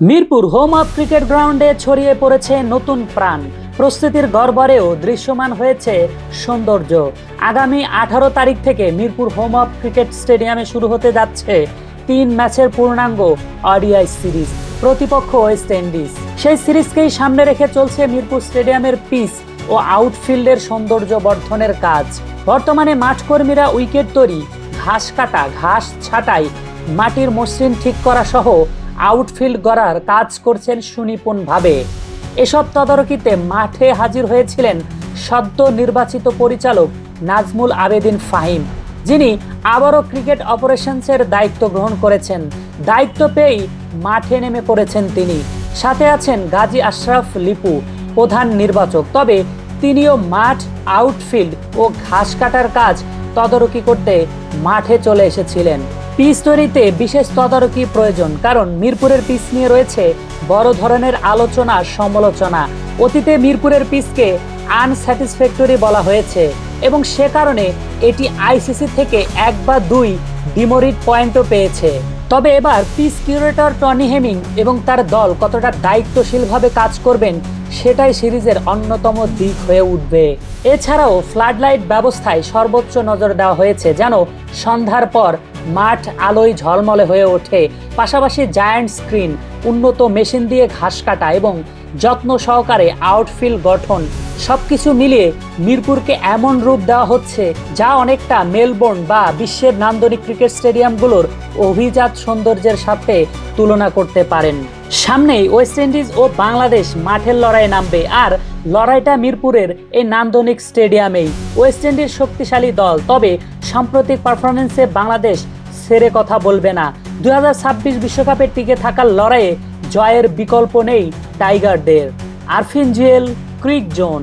Mirpur home of cricket গ্রাউন্ডে ছড়িয়ে পড়েছে নতুন প্রাণ। প্রস্তুতির গড়বড়েও দৃশ্যমান হয়েছে সৌন্দর্য। আগামী আঠারো তারিখ থেকে মিরপুর হোম অফ ক্রিকেট স্টেডিয়ামে শুরু হতে যাচ্ছে তিন ম্যাচের পূর্ণাঙ্গ অডিআই সিরিজ। প্রতিপক্ষ ওয়েস্ট ইন্ডিজ। সেই সিরিজকেই সামনে রেখে চলছে মিরপুর স্টেডিয়ামের পিচ ও আউটফিল্ডের সৌন্দর্য বর্ধনের কাজ। বর্তমানে মাঠকর্মীরা উইকেট তৈরি, ঘাস কাটা, ঘাস ছাঁটাই, মাটির মসৃণ ঠিক করা সহ আউটফিল্ড গড়ার কাজ করছেন সুনিপুণভাবে। এসব তদারকিতে মাঠে হাজির হয়েছিলেন সদ্য নির্বাচিত পরিচালক নাজমুল আবেদিন ফাহিম, যিনি আবারও ক্রিকেট অপারেশনসের দায়িত্ব গ্রহণ করেছেন। দায়িত্ব পেয়েই মাঠে নেমে পড়েছেন তিনি। সাথে আছেন গাজী আশরাফ লিপু, প্রধান নির্বাচক। তবে তিনিও মাঠ, আউটফিল্ড ও ঘাস কাটার কাজ তদারকি করতে মাঠে চলে এসেছিলেন। পিচ তৈরিতে বিশেষ তদারকি প্রয়োজন, কারণ মিরপুরের পিচ নিয়ে রয়েছে বড় ধরনের আলোচনা, সমালোচনা। অতীতে মিরপুরের পিচকে আনস্যাটিসফ্যাক্টরি বলা হয়েছে এবং সে কারণে এটি আইসিসি থেকে এক বা দুই ডিমোরিট পয়েন্টও পেয়েছে। তবে এবার পিস কিউরেটর টনি হেমিং এবং তার দল কতটা দায়িত্বশীলভাবে কাজ করবেন সেটাই সিরিজের অন্যতম দিক হয়ে উঠবে। এছাড়াও ফ্লাডলাইট ব্যবস্থায় সর্বোচ্চ নজর দেওয়া হয়েছে যেন সন্ধ্যার পর মাঠ আলোয় ঝলমলে হয়ে ওঠে। পাশাপাশি জায়ান্ট স্ক্রিন, উন্নত মেশিন দিয়ে ঘাস কাটা এবং যত্ন সহকারে আউটফিল্ড গঠন, সবকিছু মিলিয়ে মিরপুরকে এমন রূপ দেওয়া হচ্ছে যা অনেকটা মেলবোর্ন বা বিশ্বের নান্দনিক ক্রিকেট স্টেডিয়ামগুলোর অভিজাত সৌন্দর্যের সাথে তুলনা করতে পারেন। সামনেই ওয়েস্ট ইন্ডিজ ও বাংলাদেশ মাঠের লড়াই নামবে আর লড়াইটা মিরপুরের এই নান্দনিক স্টেডিয়ামেই। ওয়েস্ট ইন্ডিজ শক্তিশালী দল, তবে সাম্প্রতিক পারফরমেন্সে বাংলাদেশ সেরে কথা বলবে না। দুই বিশ্বকাপে টিকে থাকার লড়াইয়ে জয়ের বিকল্প নেই টাইগারদের। Arfin Jewel, cric zone.